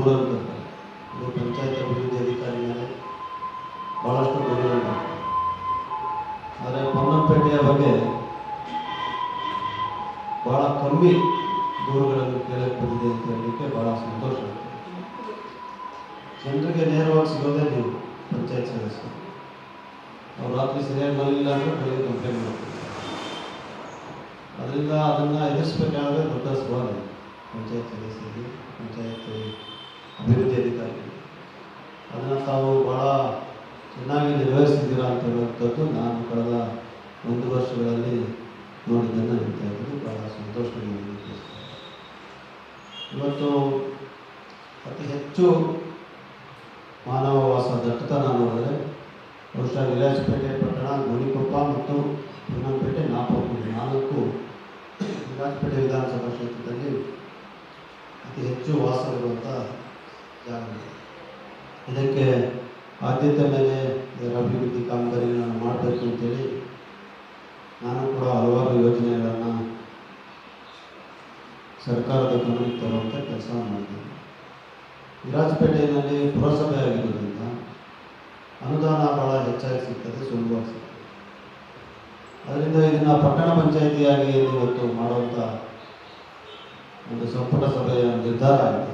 ಹೆಚ್ಚಿನ ದೂರ ಇರ್ತಾರೆ ಇದು ಪಂಚಾಯತ್ ಅಭಿವೃದ್ಧಿ ಅಧಿಕಾರಿ ಮೇಲೆ ಭಾಳಷ್ಟು ದೂರಗಳಿವೆ ಆದರೆ ಪೊನ್ನಂಪೇಟೆಯ ಬಗ್ಗೆ ಭಾಳ ಕಮ್ಮಿ ದೂರುಗಳನ್ನು ಕೇಳಕ್ಕೆ ಬಂದಿದೆ ಅಂತ ಹೇಳಲಿಕ್ಕೆ ಭಾಳ ಸಂತೋಷ ಜನರಿಗೆ ನೇರವಾಗಿ ಸಿಗೋದೇ ನೀವು ಪಂಚಾಯತ್ ಸದಸ್ಯರು. ಅವ್ರು ರಾತ್ರಿ ಸರಿಯಾಗಿ ಬರಲಿಲ್ಲ ಅಂದರೆ ಬೆಳಗ್ಗೆ ಕಂಪ್ಲೇಂಟ್ ಮಾಡ್ತಾರೆ. ಅದರಿಂದ ಅದನ್ನು ಎದುರಿಸ್ಬೇಕಾದ್ರೆ ದೊಡ್ಡ ಸವಾಲು ಪಂಚಾಯತ್ ಸದಸ್ಯರಿಗೆ, ಪಂಚಾಯತ್ ಅಭಿವೃದ್ಧಿ ಅಧಿಕಾರಿಗಳು ಅದನ್ನು ತಾವು ಭಾಳ ಚೆನ್ನಾಗಿ ನಿರ್ವಹಿಸಿದ್ದೀರಾ ಅಂತ ಹೇಳುವಂಥದ್ದು ನಾನು ಕಳೆದ ಒಂದು ವರ್ಷಗಳಲ್ಲಿ ನೋಡಿದ್ದನ್ನು ಹೇಳ್ತಾ ಇದ್ದೀನಿ. ಭಾಳ ಸಂತೋಷವಾಗಿ ಇವತ್ತು ಅತಿ ಹೆಚ್ಚು ಮಾನವ ವಾಸ ದಟ್ಟತನ ನೋಡಿದ್ರೆ ಬಹುಶಃ ವಿರಾಜಪೇಟೆ ಪಟ್ಟಣ, ಗೋಣಿಕೊಪ್ಪ ಮತ್ತು ಹೊನ್ನಂಪೇಟೆ ನಾಪು ನಾಲ್ಕು ವಿರಾಜಪೇಟೆ ವಿಧಾನಸಭಾ ಕ್ಷೇತ್ರದಲ್ಲಿ ಅತಿ ಹೆಚ್ಚು ವಾಸವಿರುವಂಥ ಇದಕ್ಕೆ ಆದ್ಯತೆ ಮೇಲೆ ಇದರ ಅಭಿವೃದ್ಧಿ ಕಾಮಗಾರಿಗಳನ್ನು ಮಾಡಬೇಕು ಅಂತೇಳಿ ನಾನು ಕೂಡ ಹಲವಾರು ಯೋಜನೆಗಳನ್ನು ಸರ್ಕಾರದ ಗಮನಕ್ಕೆ ತರುವಂಥ ಕೆಲಸ ಮಾಡ್ತೇನೆ. ವಿರಾಜಪೇಟೆಯಲ್ಲಿ ಪುರಸಭೆ ಆಗಿರೋದ್ರಿಂದ ಅನುದಾನ ಬಹಳ ಹೆಚ್ಚಾಗಿ ಸಿಗ್ತದೆ, ಸುಲಭವಾಗಿ ಸಿಗ್ತದೆ. ಅದರಿಂದ ಇದನ್ನು ಪಟ್ಟಣ ಪಂಚಾಯಿತಿಯಾಗಿ ಇವತ್ತು ಮಾಡುವಂಥ ಒಂದು ಸಂಪುಟ ಸಭೆಯ ನಿರ್ಧಾರ ಆಗಿದೆ.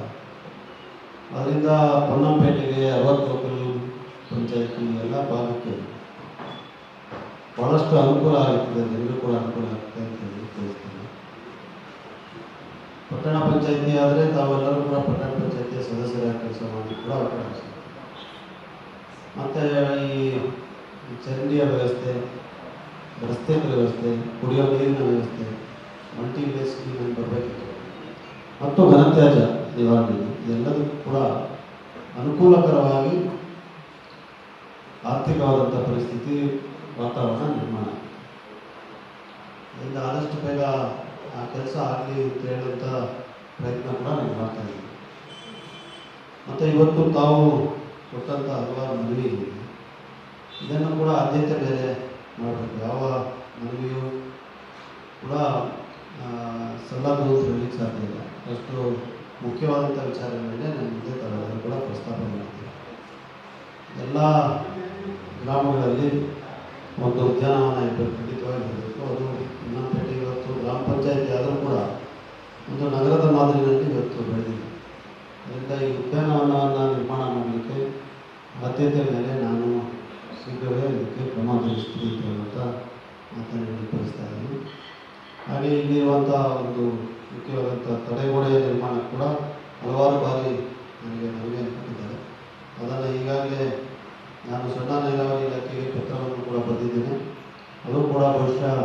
ಅದರಿಂದ ಪೊನ್ನಂಪೇಟೆಗೆ ಅರವತ್ತು ಲೋಕಲ್ ಪಂಚಾಯಿತಿ ಎಲ್ಲ ಭಾಗಕ್ಕೆ ಭಾಳಷ್ಟು ಅನುಕೂಲ ಆಗುತ್ತದೆ ಜನರು ಕೂಡ ಅನುಕೂಲ ಆಗುತ್ತೆ ಅಂತ ಹೇಳಿ ತಿಳಿಸ್ತೀನಿ. ಪಟ್ಟಣ ಪಂಚಾಯಿತಿ ಆದರೆ ತಾವೆಲ್ಲರೂ ಕೂಡ ಪಟ್ಟಣ ಪಂಚಾಯತಿಯ ಸದಸ್ಯರಾಗಿ ಕೆಲಸ ಮಾಡಿ ಕೂಡ ಅವಕಾಶ. ಮತ್ತು ಈ ಚರಂಡಿಯ ವ್ಯವಸ್ಥೆ ರಸ್ತೆ ವ್ಯವಸ್ಥೆ, ಕುಡಿಯೋ ನೀರಿನ ವ್ಯವಸ್ಥೆ ಮಲ್ಟಿ ಪ್ಲೇಸ್ ಬರಬೇಕಿತ್ತು. ಮತ್ತು ಘನತ್ಯಾಜ್ಯ. ನಿವಾರಣೆ ಇದೆಲ್ಲದೂ ಕೂಡ ಅನುಕೂಲಕರವಾಗಿ ಆರ್ಥಿಕವಾದಂಥ ಪರಿಸ್ಥಿತಿ ವಾತಾವರಣ ನಿರ್ಮಾಣ. ಇದರಿಂದ ಆದಷ್ಟು ಬೇಗ ಆ ಕೆಲಸ ಆಗಲಿ ಅಂತ ಹೇಳುವಂಥ ಪ್ರಯತ್ನ ಕೂಡ ನಾನು ಮಾಡ್ತಾ ಇದ್ದೀವಿ ಮತ್ತು ಇವತ್ತು ತಾವು ಕೊಟ್ಟಂಥ ಹಲವಾರು ಇದೆ. ಇದನ್ನು ಕೂಡ ಆದ್ಯತೆ ಬೇರೆ ಮಾಡಬೇಕು ಯಾವ ಮನವಿಯೂ ಕೂಡ ಸಲ್ಲದು ಸಾಧ್ಯ ಇಲ್ಲ ಅಷ್ಟು ಮುಖ್ಯವಾದಂಥ ವಿಚಾರದ ಮೇಲೆ ನಾನು ಮುಂದೆ ತರೋದನ್ನು ಕೂಡ ಪ್ರಸ್ತಾಪ ಮಾಡ್ತೀನಿ. ಎಲ್ಲ ಗ್ರಾಮಗಳಲ್ಲಿ ಒಂದು ಉದ್ಯಾನವನ ಇರಬೇಕು ಖಂಡಿತವಾಗಿ ಇರಬೇಕು ಅದು ಇನ್ನೊಂದು ಇವತ್ತು ಗ್ರಾಮ ಪಂಚಾಯತಿ ಆದರೂ ಕೂಡ ಒಂದು ನಗರದ ಮಾದರಿಯಲ್ಲಿ ಇವತ್ತು ಬೆಳೆದಿದೆ. ಅದರಿಂದ ಈ ಉದ್ಯಾನವನವನ್ನು ನಿರ್ಮಾಣ ಮಾಡಲಿಕ್ಕೆ ಆದ್ಯತೆ ಮೇಲೆ ನಾನು ಶೀಘ್ರವೇ ಇದಕ್ಕೆ ಕ್ರಮ ಧರಿಸ್ತೀನಿ ಅಂತ ಮಾತನಾಡಿ ಕಳಿಸ್ತಾ ಇದ್ದೀನಿ. ಹಾಗೆ ಇಲ್ಲಿರುವಂಥ ಒಂದು ಮುಖ್ಯವಾದಂಥ ತಡೆಗೋಡೆಯ ನಿರ್ಮಾಣ ಕೂಡ ಹಲವಾರು ಬಾರಿ ನನಗೆ ಮನವಿಯನ್ನು ಕೊಟ್ಟಿದ್ದಾರೆ. ಅದನ್ನು ಈಗಾಗಲೇ ನಾನು ಸಣ್ಣ ನೀರಾವರಿ ಇಲಾಖೆಗೆ ಪತ್ರವನ್ನು ಕೂಡ ಬರೆದಿದ್ದೇನೆ. ಅದು ಕೂಡ ಬಹುಶಃ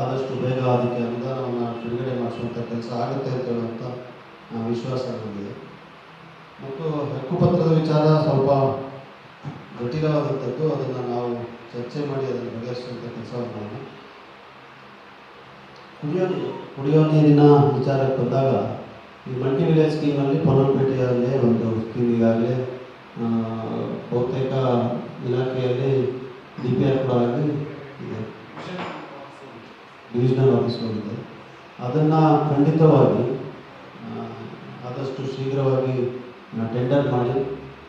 ಆದಷ್ಟು ಬೇಗ ಅದಕ್ಕೆ ಅನುದಾನವನ್ನು ಬಿಡುಗಡೆ ಮಾಡಿಸುವಂಥ ಕೆಲಸ ಆಗುತ್ತೆ ಅಂತ ಹೇಳುವಂಥ ವಿಶ್ವಾಸ ನನಗಿದೆ. ಮತ್ತು ಹಕ್ಕುಪತ್ರದ ವಿಚಾರ ಸ್ವಲ್ಪ ಜಟಿಲವಾದಂಥದ್ದು ಅದನ್ನು ನಾವು ಚರ್ಚೆ ಮಾಡಿ ಅದನ್ನು ಬಗೆಹರಿಸುವಂಥ ಕೆಲಸವನ್ನು ಕುಡಿಯೋ ಕುಡಿಯೋ ನೀರಿನ ವಿಚಾರಕ್ಕೆ ಬಂದಾಗ ಈ ಮಲ್ಟಿ ವಿಲೇಜ್ ಸ್ಕೀಮಲ್ಲಿ ಪೊನ್ನಂಪೇಟೆಯಲ್ಲೇ ಒಂದು ಸ್ಕೀಮ್ ಈಗಾಗಲೇ ಆ, ಬಹುತೇಕ ಇಲಾಖೆಯಲ್ಲಿ ಡಿ ಪಿ ಆರ್ ಇದೆ. ಡಿವಿಷನಲ್ ಆಫೀಸ್ಗಳಿದೆ ಅದನ್ನು ಖಂಡಿತವಾಗಿ ಆದಷ್ಟು ಶೀಘ್ರವಾಗಿ ಟೆಂಡರ್ ಮಾಡಿ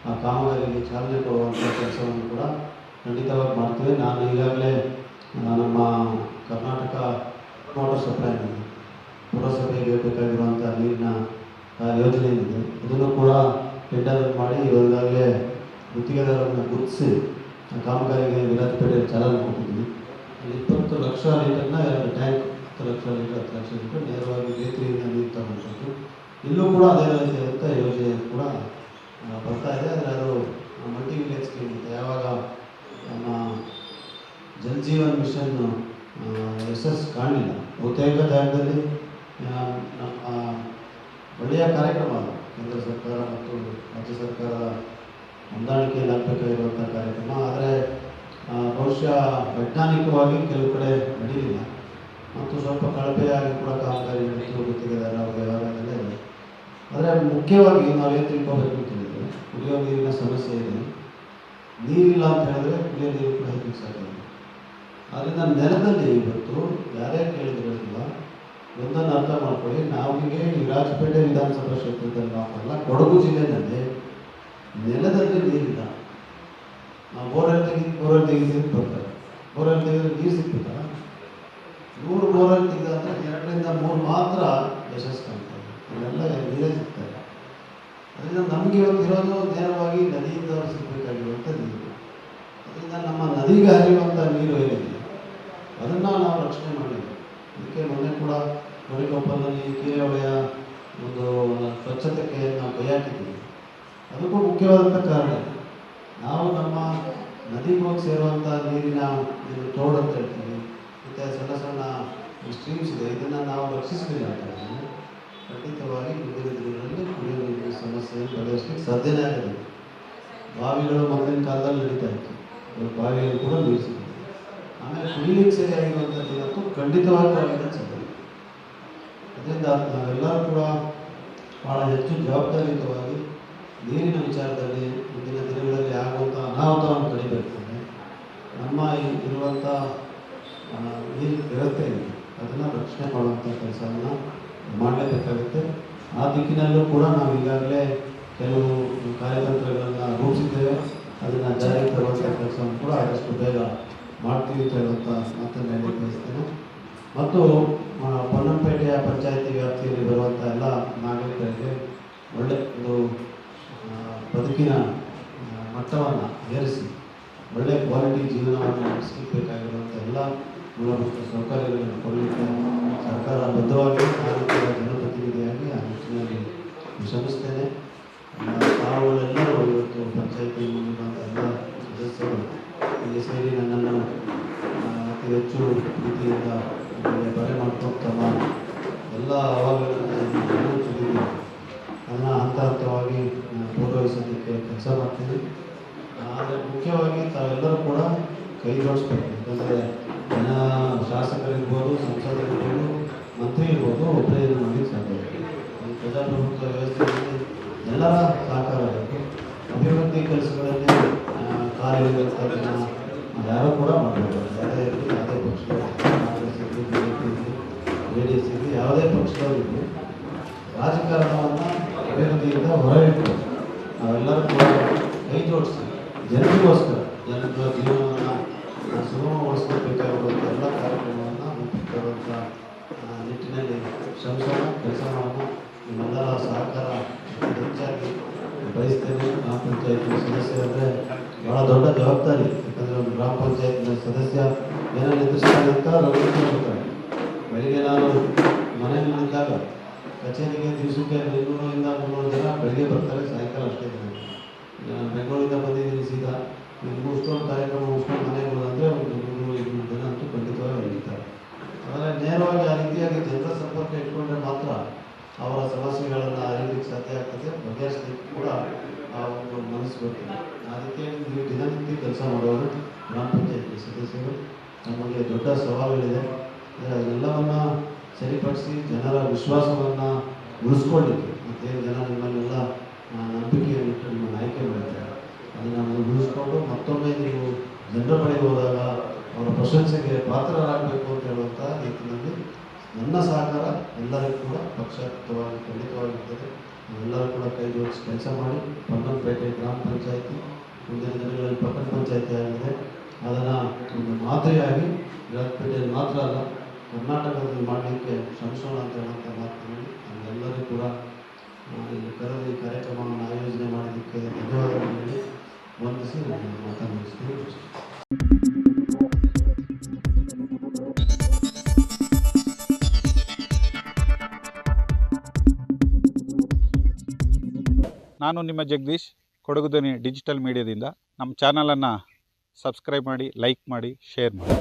ಆ ಕಾಮಗಾರಿಗೆ ಚಾಲನೆ ಕೊಡುವಂಥ ಕೆಲಸವನ್ನು ಕೂಡ ಖಂಡಿತವಾಗಿ ಮಾಡ್ತೀವಿ. ನಾನು ಈಗಾಗಲೇ ನಮ್ಮ ಕರ್ನಾಟಕ ವಾಟರ್ ಸಪ್ಲೈ ಪುರಸಭೆಗೆ ಬೇಕಾಗಿರುವಂಥ ನೀರಿನ ಯೋಜನೆ ಏನಿದೆ, ಅದನ್ನು ಕೂಡ ಟೆಂಡರ್ ಮಾಡಿ ಈಗಾಗಲೇ ಗುತ್ತಿಗೆದಾರರನ್ನು ಗುರುತಿಸಿ ಕಾಮಗಾರಿಗೆ ವಿರಾಜಪೇಟೆಯಲ್ಲಿ ಚಾಲನೆ ಕೊಟ್ಟಿದ್ದೀವಿ. ಇಪ್ಪತ್ತು ಲಕ್ಷ ಲೀಟರ್ನ ಎರಡು ಟ್ಯಾಂಕ್, ಹತ್ತು ಲಕ್ಷ ಲೀಟರ್, ಹತ್ತು ಲಕ್ಷ ಲೀಟರ್ ನೇರವಾಗಿ ಬೇಕರಿಯಿಂದ ನೀರು ತಗೊಂಡದ್ದು ಇಲ್ಲೂ ಕೂಡ ಅದೇ ರೀತಿಯಾದಂಥ ಯೋಜನೆ ಕೂಡ ಬರ್ತಾ ಇದೆ. ಆದರೆ ಅದು ಮಲ್ಟಿ ವಿಲೇಜ್ ಸ್ಕೀಮ್ ಅಂತ ಯಾವಾಗ ನಮ್ಮ ಜಲ್ ಜೀವನ್ ಮಿಷನ್ ಯಶಸ್ಸು ಕಾಣಲಿಲ್ಲ. ಬಹುತೇಕ ಜಾಗದಲ್ಲಿ ಒಳ್ಳೆಯ ಕಾರ್ಯಕ್ರಮ ಅದು. ಕೇಂದ್ರ ಸರ್ಕಾರ ಮತ್ತು ರಾಜ್ಯ ಸರ್ಕಾರದ ಹೊಂದಾಣಿಕೆಯಲ್ಲಿ ಆಗಬೇಕಾಗಿರುವಂಥ ಕಾರ್ಯಕ್ರಮ. ಆದರೆ ಬಹುಶಃ ವೈಜ್ಞಾನಿಕವಾಗಿ ಕೆಲವು ಕಡೆ ನಡೀಲಿಲ್ಲ. ಮತ್ತು ಸ್ವಲ್ಪ ಕಳಪೆಯಾಗಿ ಕೂಡ ಕಾಮಗಾರಿ ನಡೀತು ಗುತ್ತಿಗೆದಾರ ವ್ಯವಹಾರದಲ್ಲೇ ಇದೆ. ಆದರೆ, ಮುಖ್ಯವಾಗಿ ನಾವೇನು ತಿಳ್ಕೊಬೇಕು ಅಂತ ಹೇಳಿದ್ರೆ, ಕುಡಿಯೋ ನೀರಿನ ಸಮಸ್ಯೆ ಇದೆ. ನೀರಿಲ್ಲ ಅಂತ ಹೇಳಿದ್ರೆ ಕುಡಿಯೋ ನೀರು ಕೂಡ ಹೆಚ್ಚಿಗೆ ಸಾಧ್ಯ ಆದ್ದರಿಂದ ನೆಲದಲ್ಲಿ ಇವತ್ತು ಯಾರೇ ಕೇಳಿದ್ರಲ್ಲ, ಒಂದನ್ನು ಅರ್ಥ ಮಾಡ್ಕೊಳ್ಳಿ, ನಾವಿಗೆ ವಿರಾಜಪೇಟೆ ವಿಧಾನಸಭಾ ಕ್ಷೇತ್ರದಲ್ಲಿ ಮಾತ್ರಲ್ಲ, ಕೊಡಗು ಜಿಲ್ಲೆಯಲ್ಲಿ ನೆಲದಲ್ಲಿ ನೀರಿಲ್ಲ. ನಾವು ಬೋರಲ್ಲಿ ತೆಗೆದು ಬೋರಲ್ಲಿ ತೆಗೆದು ಬರ್ತಾರೆ. ಬೋರಲ್ಲಿ ತೆಗೆದ್ರೆ ನೀರು ಸಿಕ್ಕಿಲ್ಲ ನೂರು ಬೋರಲ್ಲಿ ತೆಗೆದಂದ್ರೆ ಎರಡರಿಂದ ಮೂರು ಮಾತ್ರ ಯಶಸ್ಸು ಕಾಣ್ತಾರೆ ಇವೆಲ್ಲ ನೀರೇ ಸಿಗ್ತಾರೆ ಅದರಿಂದ ನಮಗೆ ಇವತ್ತು ಇರೋದು ನೇರವಾಗಿ ನದಿಯಿಂದ ಸಿಗಬೇಕಾಗಿರುವಂಥ ನೀರು. ಅದರಿಂದ ನಮ್ಮ ನದಿಗೆ ಹರಿಯುವಂಥ ನೀರು ಏನಿದೆ? ಅದನ್ನು ನಾವು ರಕ್ಷಣೆ ಮಾಡಬೇಕು. ಅದಕ್ಕೆ ಮೊನ್ನೆ ಕೂಡ ಕೊರಿಕೊಪ್ಪಲಲ್ಲಿ ಕೆರೆಹೊಳೆಯ ಒಂದು ಸ್ವಚ್ಛತೆಗೆ ನಾವು ಕೈ ಹಾಕಿದ್ದೀವಿ. ಅದಕ್ಕೂ ಮುಖ್ಯವಾದಂಥ ಕಾರಣ ನಾವು ನಮ್ಮ ನದಿಗೆ ಸೇರುವಂಥ ನೀರಿನ ಏನು ತೋಡು ಅಂತ ಹೇಳ್ತೀವಿ. ಮತ್ತು ಸಣ್ಣ ಸಣ್ಣ ಸ್ಟ್ರೀಮ್ಸ್ ಇದೆ. ಇದನ್ನು ನಾವು ರಕ್ಷಿಸಲಿಲ್ಲ ಅಂತ ಖಂಡಿತವಾಗಿ ಮುಂದಿನ ದಿನಗಳಲ್ಲಿ ಕುಡಿಯುವ ನೀರಿನ ಸಮಸ್ಯೆಯನ್ನು ಬಗೆಹರಿಸಲಿಕ್ಕೆ ಸಾಧ್ಯನೇ ಆಗಿದೆ. ಬಾವಿಗಳು ಮೊದಲಿನ ಕಾಲದಲ್ಲಿ ನಡೀತಾ ಇತ್ತು. ಬಾವಿಗಳು ಕೂಡ ನೀರು ಆಮೇಲೆ ಕುಡಿಲಿಕ್ಕೆ ಸರಿಯಾಗಿರುವಂಥದ್ದು ನೀರಂತೂ ಖಂಡಿತವಾಗಿ ಬಾವಿಯಿಂದ ಸಿಗುತ್ತೆ ಅದರಿಂದ ನಾವೆಲ್ಲರೂ ಕೂಡ ಭಾಳ ಹೆಚ್ಚು ಜವಾಬ್ದಾರಿಯುತವಾಗಿ ನೀರಿನ ವಿಚಾರದಲ್ಲಿ ಮುಂದಿನ ದಿನಗಳಲ್ಲಿ ಆಗುವಂಥ ಅನಾಹುತವನ್ನು ಕಡಿಬೇಕಾದ್ರೆ ನಮ್ಮ ಇರುವಂಥ ನೀರಿನ ವ್ಯವಸ್ಥೆ ಇದೆ. ಅದನ್ನು ರಕ್ಷಣೆ ಮಾಡುವಂಥ ಕೆಲಸವನ್ನು ಮಾಡಲೇಬೇಕಾಗುತ್ತೆ. ಆ ದಿಕ್ಕಿನಲ್ಲೂ ಕೂಡ ನಾವು ಈಗಾಗಲೇ ಕೆಲವು ಕಾರ್ಯತಂತ್ರಗಳನ್ನು ರೂಪಿಸಿದ್ದೇವೆ. ಅದನ್ನು ಜಾರಿಗೆ ತರುವಂಥ ಕೆಲಸವನ್ನು ಕೂಡ ಮಾಡ್ತೀವಿ ಅಂತ ಮಾತನ್ನು ಹೇಳಿ ಬಯಸ್ತೇನೆ ಮತ್ತು ಆ, ಪೊನ್ನಂಪೇಟೆಯ ಪಂಚಾಯತಿ ವ್ಯಾಪ್ತಿಯಲ್ಲಿ ಬರುವಂಥ ಎಲ್ಲ ನಾಗರಿಕರಿಗೆ ಒಳ್ಳೆ ಒಂದು ಬದುಕಿನ ಮಟ್ಟವನ್ನು ಏರಿಸಿ ಒಳ್ಳೆಯ ಕ್ವಾಲಿಟಿ ಜೀವನವನ್ನು ನಡೆಸಬೇಕಾಗಿರುವಂಥ ಎಲ್ಲ ಮೂಲಭೂತ ಸೌಕರ್ಯಗಳನ್ನು ಕೊಡಲಿಕ್ಕೆ ಸರ್ಕಾರ ಬದ್ಧವಾಗಿ ನಾನು ಕೂಡ ಜನಪ್ರತಿನಿಧಿಯಾಗಿ ಆ ನಿಟ್ಟಿನಲ್ಲಿ ಕೆಲಸ ಆದರೆ ಮುಖ್ಯವಾಗಿ ತಾವೆಲ್ಲರೂ ಕೂಡ ಕೈ ಜೋಡಿಸ್ಬೇಕು. ಯಾಕಂದರೆ ಜನ ಶಾಸಕರಿರ್ಬೋದು, ಸಂಸದರಿರ್ಬೋದು ಮಂತ್ರಿ ಇರ್ಬೋದು ಒಬ್ಬರೇ ಮಾಡಿ ಸಾಧ್ಯ. ಈ ಪ್ರಜಾಪ್ರಭುತ್ವ ವ್ಯವಸ್ಥೆಯಲ್ಲಿ ಎಲ್ಲರ ಸಹಕಾರ ಬೇಕು ಅಭಿವೃದ್ಧಿ ಕೆಲಸಗಳಲ್ಲಿ ಕಾರ್ಯನಿರ್ವಹಿಸ್ತಾರೆ ಯಾರೂ ಕೂಡ ಮಾಡಬೇಕು ಯಾವುದೇ ಇರಲಿ, ಯಾವುದೇ ಪಕ್ಷಗಳು ಕಾಂಗ್ರೆಸ್ ಇರಲಿ ಬಿ ಜೆ ಪಿ ಇರಲಿ, ಜೆ ಡಿ ಎಸ್ ಇರಲಿ, ಯಾವುದೇ ಪಕ್ಷದವರಿರಲಿ ರಾಜಕಾರಣವನ್ನು ಅಭಿವೃದ್ಧಿಯಿಂದ ಹೊರಗಿಟ್ಟು ನಾವೆಲ್ಲರೂ ಕೂಡ ಕೈ ಜೋಡಿಸಿ ಜನರಿಗೋಸ್ಕರ. ಜನರ ಜೀವನವನ್ನು ಸುಗಮಗೊಳಿಸಬೇಕಾಗಿರುವಂಥ ಎಲ್ಲ ಕಾರ್ಯಕ್ರಮವನ್ನು ರೂಪಿಸಿಕೊಳ್ಳುವಂಥ ಆ, ನಿಟ್ಟಿನಲ್ಲಿ ಶ್ರಮಿಸೋಣ ಕೆಲಸ ಮಾಡೋಣ ನಿಮ್ಮೆಲ್ಲರ ಸಹಕಾರ ಹೆಚ್ಚಾಗಿ ಬಯಸ್ತೇನೆ. ಗ್ರಾಮ ಪಂಚಾಯತ್ ಸದಸ್ಯರಂದರೆ ಭಾಳ ದೊಡ್ಡ ಜವಾಬ್ದಾರಿ. ಯಾಕಂದರೆ ಒಂದು ಗ್ರಾಮ ಪಂಚಾಯತ್ನ ಸದಸ್ಯ ಏನೋ ಎದುರಿಸ್ತಾರೆ ಅಂತ ಬೆಳಿಗ್ಗೆ ನಾನು ಮನೆಯಲ್ಲಿದ್ದಾಗ ಕಚೇರಿಗೆ ದಿವಸಕ್ಕೆ ಇನ್ನೂರರಿಂದ ಮುನ್ನೂರು ಜನ ಬೆಳಿಗ್ಗೆ ಬರ್ತಾರೆ ಸಾಯಂಕಾಲ ಅಷ್ಟೇ ಬೆಂಗಳೂರಿಂದ ಬಂದಿದ್ದೀನಿ ಸೀದಾ. ಈಗ ಮುಗಿಸ್ಕೊಂಡು ಕಾರ್ಯಕ್ರಮ ಮುಗಿಸ್ಕೊಂಡು ಮನೆಗೆ ಹೋದಂದರೆ ಒಂದು ಇನ್ನೂರು ಜನ ಅಂತೂ ಖಂಡಿತವಾಗಿ ಬಂದಿರ್ತಾರೆ ಆದರೆ ನೇರವಾಗಿ ಆ ರೀತಿಯಾಗಿ ಜನರ ಸಂಪರ್ಕ ಇಟ್ಕೊಂಡ್ರೆ ಮಾತ್ರ ಅವರ ಸಮಸ್ಯೆಗಳನ್ನು ಅರಿಯಲಿಕ್ಕೆ ಸಾಧ್ಯ ಆಗ್ತದೆ ಬಗೆಹರಿಸಲಿಕ್ಕೆ ಕೂಡ ಆ ಒಂದು ಮನಸ್ಸು ಬರ್ತದೆ. ಆ ರೀತಿಯಾಗಿ ನೀವು ದಿನನಿತ್ಯ ಕೆಲಸ ಮಾಡೋರು ಗ್ರಾಮ ಪಂಚಾಯತಿ ಸದಸ್ಯರು, ನಮಗೆ ದೊಡ್ಡ ಸವಾಲುಗಳಿದೆ. ಆದರೆ ಅದೆಲ್ಲವನ್ನು ಸರಿಪಡಿಸಿ ಜನರ ವಿಶ್ವಾಸವನ್ನು ಉಳಿಸ್ಕೊಳ್ಳಿಕ್ಕೆ ಮತ್ತು ಜನ ನಿಮ್ಮಲ್ಲೆಲ್ಲ ನಂಬಿಕೆಯನ್ನು ಇಟ್ಟು ನಿಮ್ಮನ್ನು ಆಯ್ಕೆ ಮಾಡಿದ್ದಾರೆ ಅದನ್ನು ಉಳಿಸ್ಕೊಂಡು ಮತ್ತೊಮ್ಮೆ ನೀವು ಜನರ ಬಳಿಗೆ ಹೋದಾಗ ಅವರ ಪ್ರಶಂಸೆಗೆ ಪಾತ್ರರಾಗಬೇಕು ಅಂತ ಹೇಳುವಂಥ ನಿಟ್ಟಿನಲ್ಲಿ ನನ್ನ ಸಹಕಾರ ಎಲ್ಲರಿಗೂ ಕೂಡ ಪಕ್ಷಾತೀತವಾಗಿ, ಖಂಡಿತವಾಗಿರ್ತದೆ. ಎಲ್ಲರೂ ಕೂಡ ಕೈ ಜೋಡಿಸಿ ಕೆಲಸ ಮಾಡಿ. ಪಟ್ಟಣಪೇಟೆ ಗ್ರಾಮ ಪಂಚಾಯಿತಿ ಮುಂದಿನ ದಿನಗಳಲ್ಲಿ ಪಟ್ಟಣ ಪಂಚಾಯಿತಿ ಆಗಿದೆ. ಅದನ್ನು ಒಂದು ಮಾದರಿಯಾಗಿ ವಿರಾಜಪೇಟೆಯಲ್ಲಿ ಮಾತ್ರ ಅಲ್ಲ, ಕರ್ನಾಟಕದಲ್ಲಿ ಮಾಡಲಿಕ್ಕೆ ಶ್ರಮಿಸೋಣ ಅಂತ ಹೇಳುವಂಥ ಮಾತಿನಲ್ಲಿ ನಮ್ಮೆಲ್ಲರೂ ಕೂಡ ಇಲ್ಲಿ ಕರೆದು ಈ ಕಾರ್ಯಕ್ರಮವನ್ನು ಆಯೋಜನೆ ಮಾಡಿದ್ದಕ್ಕೆ ಧನ್ಯವಾದಗಳು. ಹೇಳಿ ವಂದಿಸಿ ನಾನು ಮಾತನ್ನು ನಾನು ನಿಮ್ಮ ಜಗದೀಶ್ ಕೊಡಗು ಧ್ವನಿ ಡಿಜಿಟಲ್ ಮೀಡಿಯಾದಿಂದ. ನಮ್ಮ ಚಾನಲನ್ನು ಸಬ್ಸ್ಕ್ರೈಬ್ ಮಾಡಿ, ಲೈಕ್ ಮಾಡಿ, ಶೇರ್ ಮಾಡಿ.